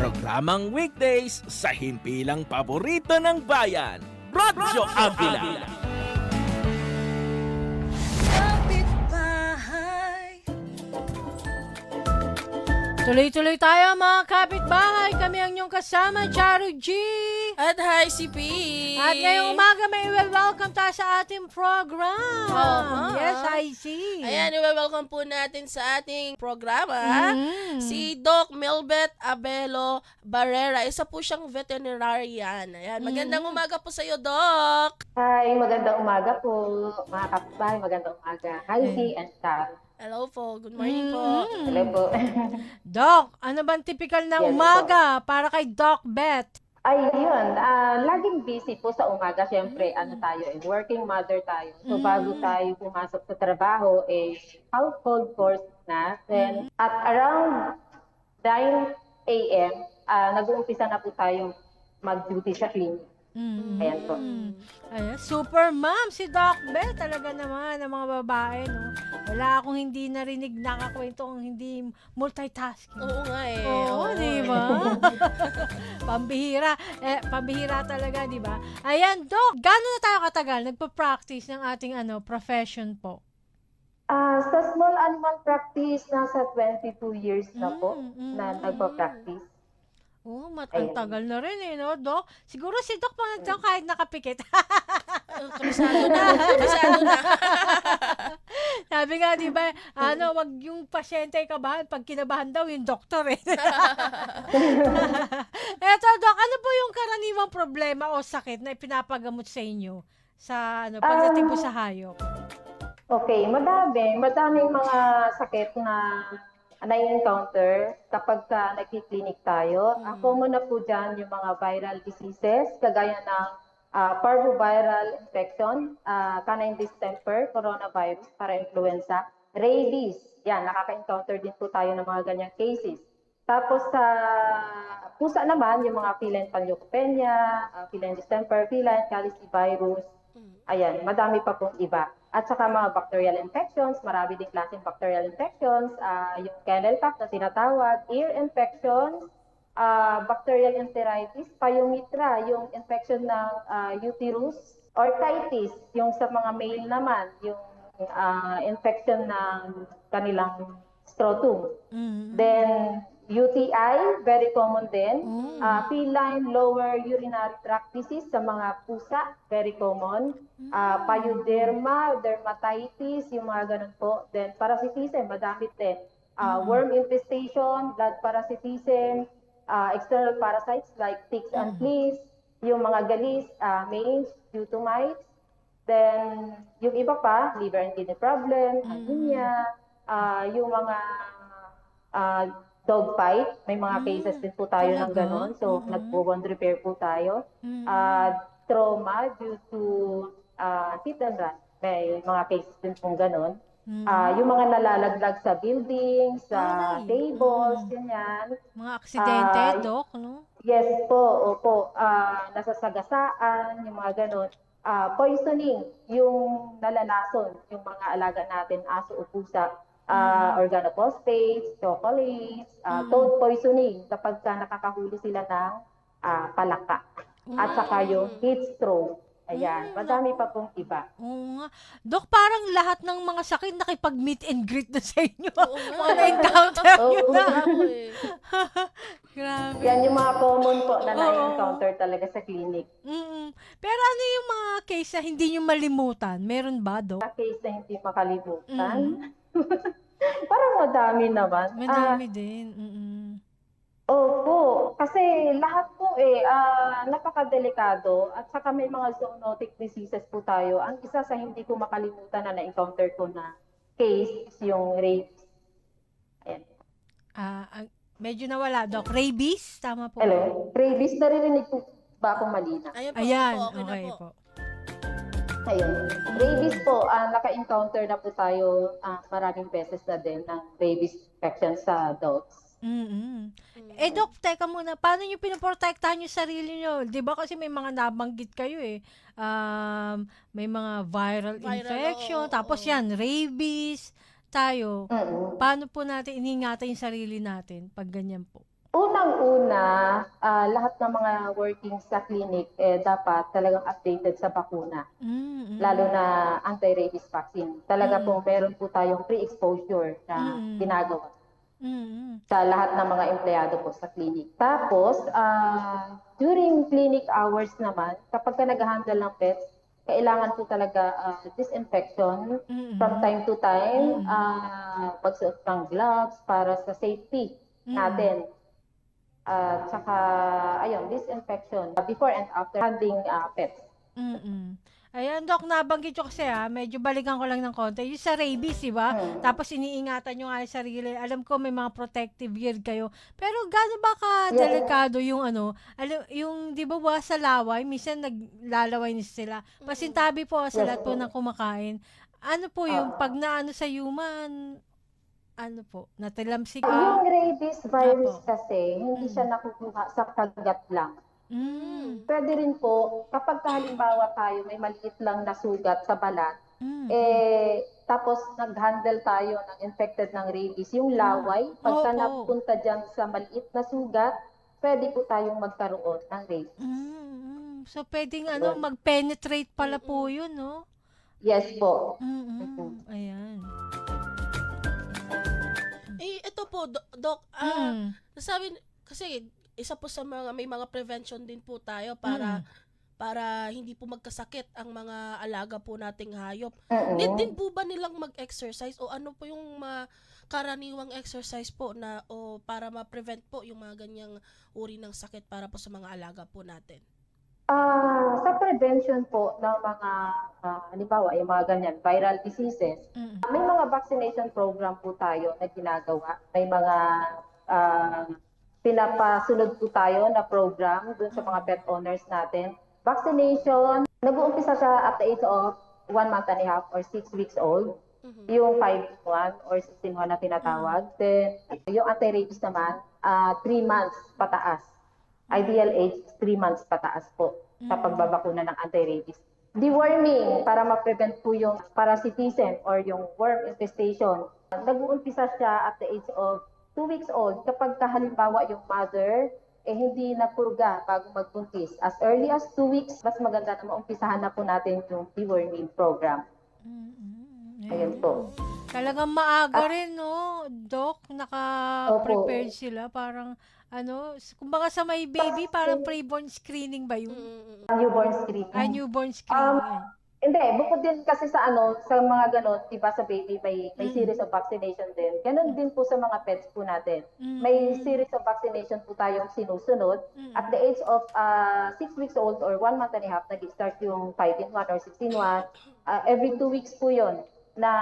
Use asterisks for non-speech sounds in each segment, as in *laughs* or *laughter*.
Programang weekdays sa himpilang paborito ng bayan, Radyo Avila. Tuloy-tuloy tayo mga kapitbahay. Kami ang inyong kasama, Charo G. At hi, si P. At ngayong umaga may welcome tayo sa ating program. Oo. Yes, I see. Ayan, welcome po natin sa ating programa. Mm. Si Doc Melbet Abelo Barrera. Isa po siyang veterinarian. Ayan, magandang Mm. umaga po sa iyo, Doc. Hi, magandang umaga po, mga kapitbahay, magandang umaga. Hi, Mm. si and Carl. Hello po. Good morning po. Mm. Hello po. *laughs* Doc, ano bang typical na Yes, umaga para kay Doc Beth? Ay, yun, ah, laging busy po sa umaga. Siyempre, ano tayo, eh, working mother tayo. So, Mm. bago tayo pumasok sa trabaho, eh, household chores na. Then, at around 9 a.m., ah, nag-uumpisa na po tayo mag-duty sa clinic. Mm. Ayan po. Ayan, super mom si Doc Beth. Talaga naman ang mga babae, no? Wala akong hindi narinig nakakwento ang hindi multitasking. Oo nga eh. Oo, di ba? *laughs* pambihira. Eh, pambihira talaga, di ba? Ayan, Doc, gano'n na tayo katagal nagpa-practice ng ating ano profession po? Ah, sa small animal practice, nasa 22 years na po Mm, mm, na mm, nagpa-practice. Oh, mat ang tagal na rin eh, no, Doc? Siguro si Doc pa nagtaw kahit nakapikit. Uh, kabisado na. Kabisado na. *laughs* Sabi nga, di ba, ano, wag yung pasyente ay kabahan. Pag kinabahan daw, yung doktor eh. *laughs* Eto, Doc, ano po yung karaniwang problema o sakit na ipinapagamot sa inyo sa ano, pagdating po sa hayop? Okay, madami. Madaming mga sakit na na-encounter kapag ka nagki-clinic tayo. Ang common na po dyan yung mga viral diseases, kagaya ng ah, parvoviral infection, uh, canine distemper, coronavirus, para influenza, rabies. Yan, nakaka-encounter din po tayo ng mga ganyang cases. Tapos sa pusa naman, yung mga feline panleukopenia, uh, feline distemper, feline calicivirus, Ayan, madami pa pong iba. At saka mga bacterial infections, marami ding klaseng bacterial infections, ah, yung kennel cough na tinatawag, ear infections, ah, bacterial enteritis, pyometra, yung infection ng ah, uterus, orchitis, yung sa mga male naman, yung ah, infection ng kanilang scrotum. Mm. Then, UTI, very common din. Mm. Ah, feline lower urinary tract disease sa mga pusa, very common. Ah, pyoderma, dermatitis, yung mga ganun po. Then, parasitism, madami din. Ah, worm infestation, blood parasitism, ah, external parasites like ticks and fleas, yung mga galis, ah, mange due to mites. Then, yung iba pa, liver and kidney problem, anemia, ah, yung mga ah, dog fight, may mga cases din po tayo ng Talaga? ganon. So, Mhm. nagpo-wound repair po tayo. Mm. Ah, trauma due to hit and run, may mga cases din pong ganon. Mm. Ah, yung mga nalalaglag sa buildings, sa Aray. tables, Mm. ganyan. Mga aksidente, Ah, Doc, no? Yes po, opo. Ah, nasasagasaan, yung mga ganon. Ah, poisoning, yung nalalason, yung mga alaga natin, aso o pusa. Ah, organophosphates, chocolates, ah, toad poisoning kapag ka nakakahuli sila ng ah, palaka. At saka yung heat stroke. Ayan, madami pa pong iba. Oo nga. Doc, parang lahat ng mga sakit nakipag-meet and greet na sa inyo. Oo mga na-encounter *laughs* Oo. nyo na. Eh. *laughs* Grabe. Yan yung mga common po na na-encounter talaga sa clinic. Mm-mm. Pero ano yung mga case na hindi nyo malimutan? Meron ba, Doc? Sa case na hindi makalimutan. Mm. *laughs* Parang madami naman. Ah, Madami din. Mm-mm. Opo, kasi lahat po eh, ah, napakadelikado at saka may mga zoonotic diseases po tayo. Ang isa sa hindi ko makalimutan na na-encounter ko na case is yung rabies. Ayan. Ah, ang- medyo nawala, Doc. Rabies? Tama po. Hello? Rabies, naririnig po ba akong malina? Ayan po. Ayan, po, okay, okay na po. po. Ayun. Rabies po, ah, naka-encounter na po tayo ah, maraming beses na din ng rabies infection sa dogs. Mm-mm. Eh, Doc, teka muna. Paano nyo pinoprotektahan yung sarili nyo? Di ba kasi may mga nabanggit kayo eh. Um, may mga viral, Viral, infection. oo, tapos oo. yan, rabies. Tayo. Mm-mm. Paano po natin iningatan yung sarili natin pag ganyan po? Unang-una, ah, lahat ng mga working sa clinic eh, dapat talagang updated sa bakuna. Mm, mm. lalo na anti-rabies vaccine. Talaga Mm. pong meron po tayong pre-exposure na Mm. ginagawa Mm, mm. sa lahat ng mga empleyado po sa clinic. Tapos, ah, during clinic hours naman, kapag ka nag-handle ng pets, kailangan po talaga ah, disinfection Mm, from mm. time to time, Mm. ah, pagsuot ng gloves para sa safety Mm. natin. At saka, ayun, disinfection before and after handling ah, pets. Mm-mm. Ayan, Dok, nabanggit ko kasi ha, medyo balikan ko lang ng konti. Yung sa rabies, di ba? Hmm. Tapos iniingatan nyo nga yung sarili. Alam ko may mga protective gear kayo. Pero gaano ba ka delikado yung ano, alam, yung di ba ba sa laway, minsan naglalaway na sila. Pasintabi po sa lahat po po. ng kumakain. Ano po yung Ah. pag naano sa human, ano po, natilamsik Yung ah. rabies virus Apo. kasi, hindi Mm. siya nakukuha sa kagat lang. Mm, Pwede rin po, kapag halimbawa tayo may maliit lang na sugat sa balat, mm, eh, tapos nag-handle tayo ng infected ng rabies, yung laway, pagka Opo. napunta dyan sa maliit na sugat, pwede po tayong magkaroon ng rabies. mm, mm. So, pwedeng ano, mag-penetrate pala po yun, no? Yes po. Mm-mm. Ayan. Po, Do- Doc, ah, Mm. nasabi, kasi isa po sa mga, may mga prevention din po tayo para, Mm. para hindi po magkasakit ang mga alaga po nating hayop. Mm-mm. Need din po ba nilang mag-exercise o ano po yung mga karaniwang exercise po na o para ma-prevent po yung mga ganyang uri ng sakit para po sa mga alaga po natin? Ah, sa prevention po ng mga, ah, halimbawa, yung mga ganyan, viral diseases, Mm. May mga vaccination program po tayo na ginagawa. May mga ah, pinapasunod po tayo na program dun sa mga pet owners natin. Vaccination, nag-uumpisa siya at the age of one month and a half or six weeks old. Mhm. Yung 5-1 or 16-1 na tinatawag. Then, yung anti-rabies naman, ah, three months pataas. Ideal age is three months pataas po sa Mm. pagbabakuna ng anti-rabies. Deworming para ma-prevent po yung parasitism or yung worm infestation. Nag-uumpisa siya at the age of 2 weeks old kapag halimbawa yung mother eh hindi napurga bago magbuntis. As early as 2 weeks, mas maganda na maumpisahan na po natin yung deworming program. Mm-mm. Ayun po. Talagang maaga rin, no, Doc? Naka-prepared sila. Parang, ano, kumbaga sa may baby, parang pre-born screening ba yun? Mm-mm. Newborn screening. Ah, newborn screening. Um, Hindi, bukod din kasi sa ano, sa mga ganon, di ba sa baby may may Mm. series of vaccination din. Ganon din po sa mga pets po natin. Mm. May series of vaccination po tayong sinusunod. Mm. At the age of 6 weeks old or 1 month and a half, nag-start yung 5-in-1 or 6-in-1. Uh, every 2 weeks po yon na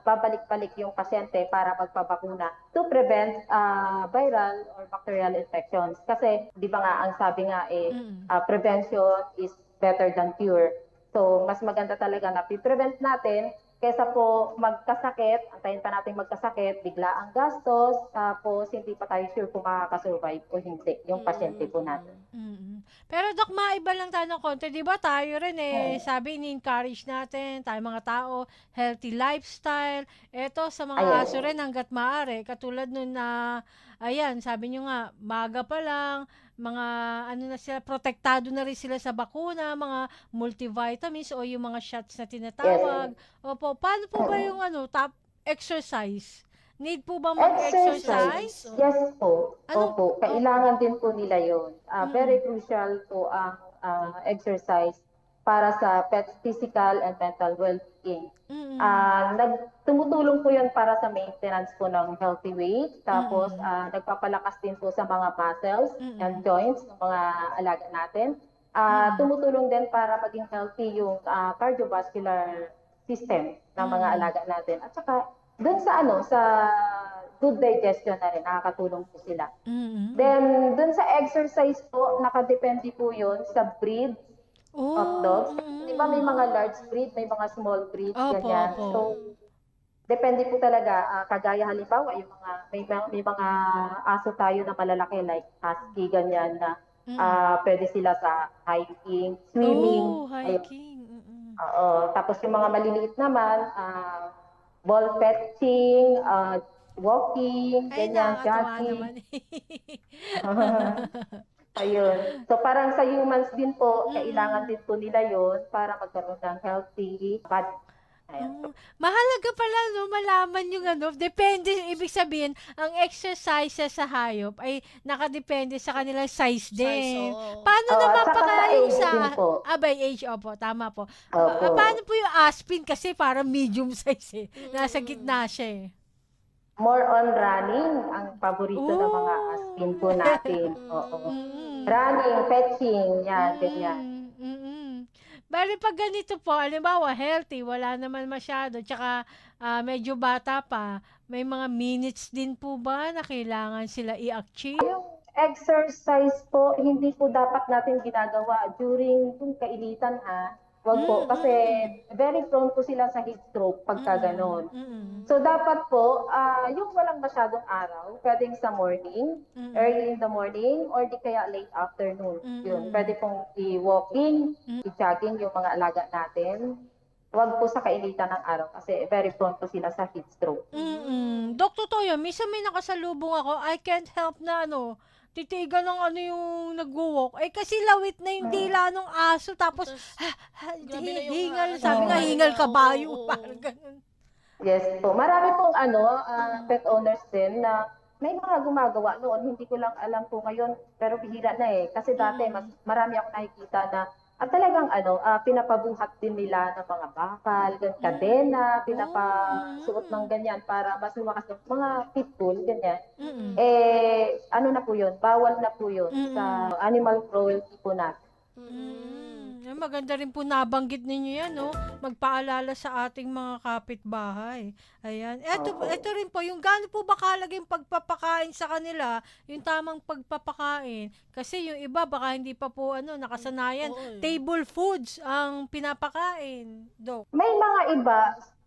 babalik-balik yung pasyente para magpabakuna to prevent uh, viral or bacterial infections. Kasi, di ba nga, ang sabi nga eh, uh, prevention is better than cure. So, mas maganda talaga na prevent natin kaysa po magkasakit, antayin pa natin magkasakit, bigla ang gastos, tapos hindi pa tayo sure kung makakasurvive o hindi yung pasyente po natin. Mm-mm. Pero Doc, maiba lang tayo ng konti. Di ba tayo rin eh, sabi, ni-encourage natin, tayo mga tao, healthy lifestyle. Eto, sa mga Ayan. aso rin hanggat maaari. Katulad nun na, ayan, sabi nyo nga, maga pa lang, mga ano na sila, protektado na rin sila sa bakuna, mga multivitamins o yung mga shots na tinatawag. Opo, paano po ba yung ano, top exercise? Need po ba mag-exercise? Exercise. Yes po. Ano- Opo, kailangan din po nila yun. Ah, Mm. Very crucial po ang ah, exercise para sa pet physical and mental well-being. Mm-mm. Ah, nag tumutulong po 'yon para sa maintenance po ng healthy weight. Tapos Mm-mm. ah, nagpapalakas din po sa mga muscles Mm-mm. and joints ng mga alaga natin. Ah, Mm. tumutulong din para maging healthy yung ah, cardiovascular system ng mga Mm. alaga natin. At saka doon sa ano sa good digestion na rin nakakatulong po sila. Mm-mm. Then doon sa exercise po nakadepende po 'yon sa breed Oh, of dogs. Di ba may mga large breed, may mga small breeds, Opo, ganyan. opo. So, depende po talaga. ah, kagaya halimbawa, yung mga, may, may mga aso tayo na malalaki like husky, ganyan na Mm. ah, pwede sila sa hiking, swimming. Oh, hiking. Mm-mm. Oo. Tapos yung mga maliliit naman, ah, ball fetching, ah, walking, Ay, ganyan, jogging. *laughs* Ayun. So parang sa humans din po, Mm. kailangan din po nila yun para magkaroon ng healthy body. Mm, Mahalaga pala no malaman yung ano, depende ibig sabihin ang exercises sa hayop ay nakadepende sa kanilang size din. Size, oo. Paano Oo, naman at saka pa sa kaya yung age sa din po. ah, by age opo, tama po. Opo. Pa- paano po yung aspin kasi parang medium *laughs* size eh. Nasa Mm. gitna siya eh. More on running ang paborito ng mga Ooh. aspin po natin. *laughs* Oo. Mm. Running, fetching, yan, ganyan. Bali pag ganito po, halimbawa healthy, wala naman masyado, tsaka ah, medyo bata pa, may mga minutes din po ba na kailangan sila i-achieve? Yung exercise po, hindi po dapat natin ginagawa during yung kainitan ha. Wag po, Mm, kasi very prone po sila sa heat stroke pagka ganon. Mm, So dapat po, ah, yung walang masyadong araw, pwedeng sa morning, mm, early in the morning, or di kaya late afternoon. Yun, pwede pong i-walking, Mm. i-jogging yung mga alaga natin. Huwag po sa kainitan ng araw kasi very prone po sila sa heat stroke. Mm-mm. Dok, totoo yun. Minsan may nakasalubong ako, I can't help na ano, titigan ng ano yung nagwo-walk. Eh kasi lawit na yung dila ng aso, tapos Tapos, ha, ha, Grabe na yung, hingal, ah, sabi nga ano, hingal oo, kabayo, oo. parang ganun. Yes po. Marami pong ano, ah, pet owners din na may mga gumagawa noon. Hindi ko lang alam po ngayon, pero bihira na eh. Kasi dati, mas marami ako nakikita na at talagang ano, ah, pinapabuhat din nila ng mga bakal, kadena, pinapasuot ng ganyan para mas lumakas yung mga pitbull, ganyan. Mm-mm. Eh, ano na po yun? Bawal na po yun Mm-mm. sa animal cruelty po natin. Mm. Eh, maganda rin po nabanggit ninyo yan, no? Magpaalala sa ating mga kapitbahay. Ayan. Eto, Oo. eto rin po, yung gaano po ba kalaga yung pagpapakain sa kanila, yung tamang pagpapakain. Kasi yung iba, baka hindi pa po, ano, nakasanayan. Eh. Table foods ang pinapakain, Dok. May mga iba,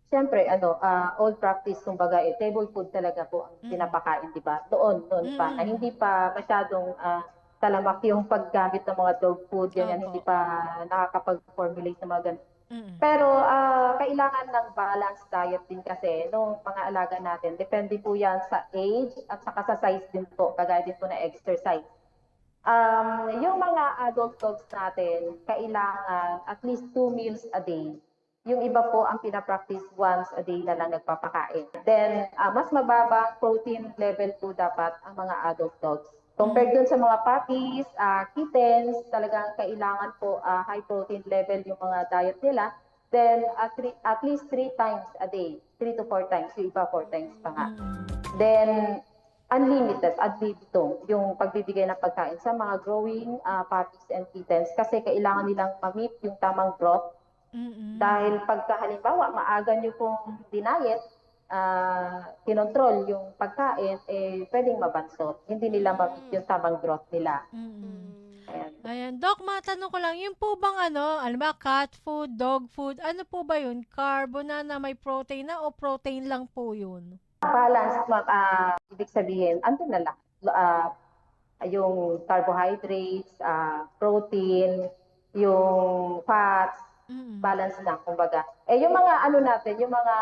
siyempre, ano, ah, old practice, kumbaga, eh, table food talaga po ang Mm. pinapakain, di ba? Noon, noon pa, Mm. na hindi pa masyadong ah, talamak yung paggamit ng mga dog food, ganyan, Opo. hindi pa nakakapag-formulate ng mga ganun. Mm-mm. Pero ah, kailangan ng balanced diet din kasi nung mga alaga natin. Depende po yan sa age at saka sa size din po, kagaya din po na exercise. Um, yung mga adult dogs natin, kailangan at least two meals a day. Yung iba po ang pinapractice once a day na lang nagpapakain. Then, ah, mas mababa protein level po dapat ang mga adult dogs. Compared dun sa mga puppies, ah, kittens, talagang kailangan po ah, high protein level yung mga diet nila. Then, at, three- at least three times a day. Three to four times. Yung iba, four times pa nga. Mm-mm. Then, unlimited, ad libitum, yung pagbibigay ng pagkain sa mga growing ah, puppies and kittens kasi kailangan nilang ma-meet yung tamang growth Mm-mm. dahil pagka halimbawa maaga nyo pong dinayet, ah kinontrol yung pagkain, eh pwedeng mabansot. Hindi nila ma-meet yung tamang growth nila. Mm-mm. Ayan. Ayan, Doc, matanong ko lang, yung po bang ano, alam ba, cat food, dog food, ano po ba yun? Carbo na na may protein na o protein lang po yun? Balance, ma'am, ah, ibig sabihin, andun na lang. Ah, yung carbohydrates, ah, protein, yung fats, Mm-mm. balance na, kumbaga. Eh, yung mga ano natin, yung mga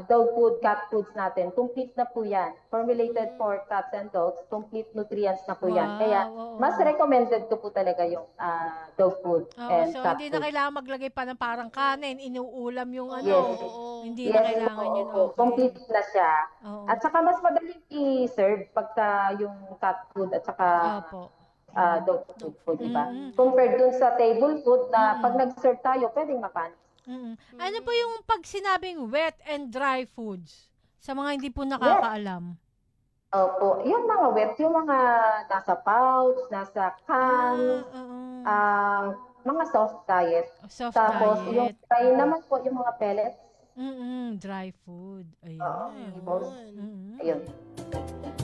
dog food, cat foods natin, complete na po yan. Formulated for cats and dogs, complete nutrients na po yan. Wow, Kaya, oo. mas recommended ko po talaga yung ah, dog food Oo, and so cat hindi na food. kailangan maglagay pa ng parang kanin, inuulam yung ano. Yes. oo. Hindi na Yes, kailangan oo, yun. oo. Okay. Complete na siya. Oo. At saka mas madaling i-serve pagka yung cat food at saka Opo. ah, dog food po, di ba? Compared dun sa table food na Mm-mm. pag nag-serve tayo, pwedeng mapanis. Mm-mm. Ano po yung pag sinabing wet and dry foods? Sa mga hindi po nakakaalam. Opo, yung mga wet, yung mga nasa pouch, nasa can, oo. ah, mga soft diet. Soft Tapos yung diet. dry naman po, yung mga pellets. Mm-mm, dry food. Ayun. Oo. Ayun. Mm-mm. Ayun.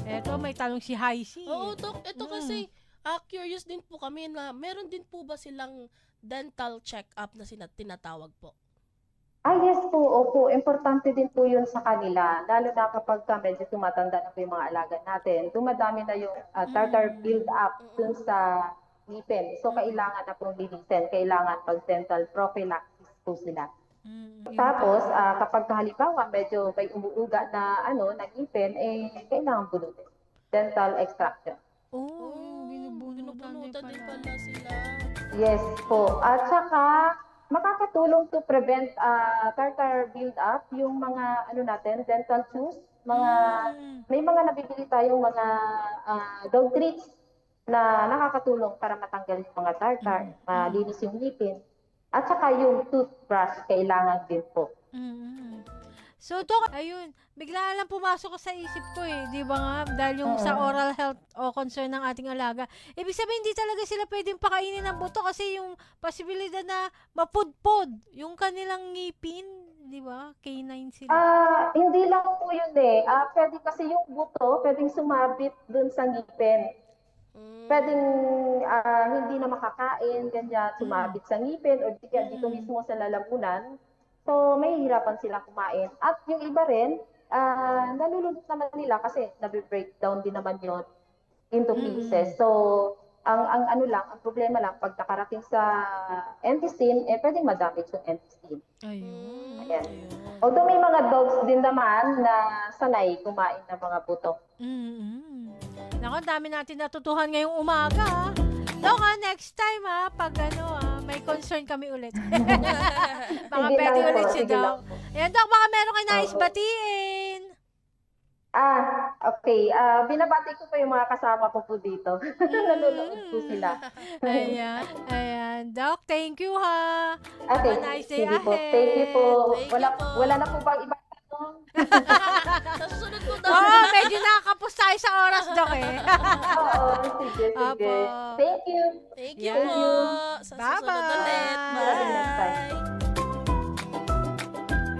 Eto, may tanong si Haisi. Oo, Dok. Ito Mm. kasi, ah, curious din po kami na meron din po ba silang dental check-up na sina- tinatawag po? Ah, yes po, opo. Importante din po yun sa kanila. Lalo na kapag ka medyo tumatanda na po yung mga alaga natin. Dumadami na yung ah, tartar build up dun sa ngipin. So, kailangan na pong linisin. Kailangan pag dental prophylaxis po sila. Mm, Tapos, ah, kapag halimbawa medyo may umuuga na ano, na ngipin, eh, kailangan bunutin. Dental extraction. Binubunutan din pala. sila. Yes po. At saka, makakatulong to prevent ah, tartar build-up yung mga, ano natin, dental chews, mga, Mm. may mga nabibili tayong mga ah, dog treats na nakakatulong para matanggal yung mga tartar, malinis yung ngipin. At saka yung toothbrush, kailangan din po. Mm. So, Dok, ayun, bigla lang pumasok ko sa isip ko eh, di ba nga? Dahil yung sa oral health o concern ng ating alaga. Ibig sabihin, hindi talaga sila pwedeng pakainin ng buto kasi yung posibilidad na mapudpod yung kanilang ngipin, di ba? Canine sila. Ah, hindi lang po yun eh. Ah, pwede kasi yung buto, pwedeng sumabit dun sa ngipin. Mm. Pwedeng ah, hindi na makakain, ganyan, sumabit sa ngipin o dito Mm. mismo sa lalamunan. So, may hirapan silang kumain. At yung iba rin, ah, nalulunod naman nila kasi nabe-breakdown din naman yon into Mm. pieces. So, ang ang ano lang, ang problema lang pag nakarating sa intestine, eh pwedeng ma-damage yung intestine. Ayun. Ayan. Ayun. Although may mga dogs din naman na sanay kumain ng mga buto. mm Nako, dami natin natutuhan ngayong umaga. ah, next time ha, pag ano may concern kami ulit. *laughs* Baka Sige pwede lang po, ulit si sige Doc. lang po. Ayan, Doc, baka meron kayo nais Oo. batiin. Ah, okay. Ah, binabati ko po yung mga kasama ko po dito. *laughs* Nanonood po sila. *laughs* Ayan, ayan. Doc, thank you ha. Okay, Have a nice day sige po. ahead. Thank you po. Thank wala, you po. wala na po bang ibang tanong? Tayo sa oras, Doc eh. Oo, sige, *laughs* sige. Apo. Thank you. Thank you Thank po. you. Sa Bye-bye. susunod ulit. You next time. Bye.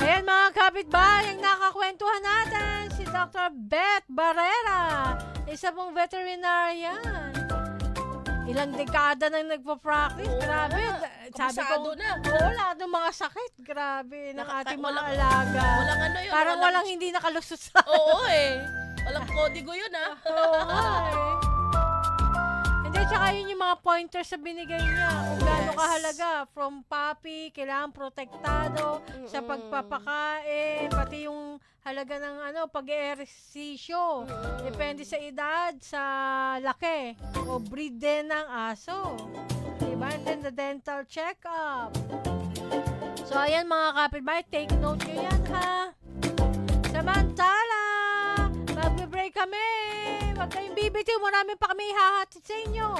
Ayan mga kapitbahay, ang nakakwentuhan natin si Dr. Beth Barrera, isa pong veterinarian. Ilang dekada nang nagpa-practice. Oo Grabe. nga. Sabi ko, Kabisado na. Lahat ng mga sakit. Grabe. Ng Nakaka- ating mga walang- alaga. Walang ano yun. Parang walang hindi nakalusot sa Oo eh. Walang kodigo yun ah. *laughs* Oo nga eh. Hindi, tsaka yun yung mga pointers sa binigay niya. Kung gaano Yes. kahalaga. From puppy, kailangan protektado sa pagpapakain, pati yung halaga ng ano, pag-ehersisyo. Depende sa edad, sa laki, o breed din ng aso. Diba? And then the dental check-up. So, ayan mga kapitbahay, take note nyo yan ha. Kami. Huwag kayong bibitiw. Marami pa kami ihahatid sa inyo.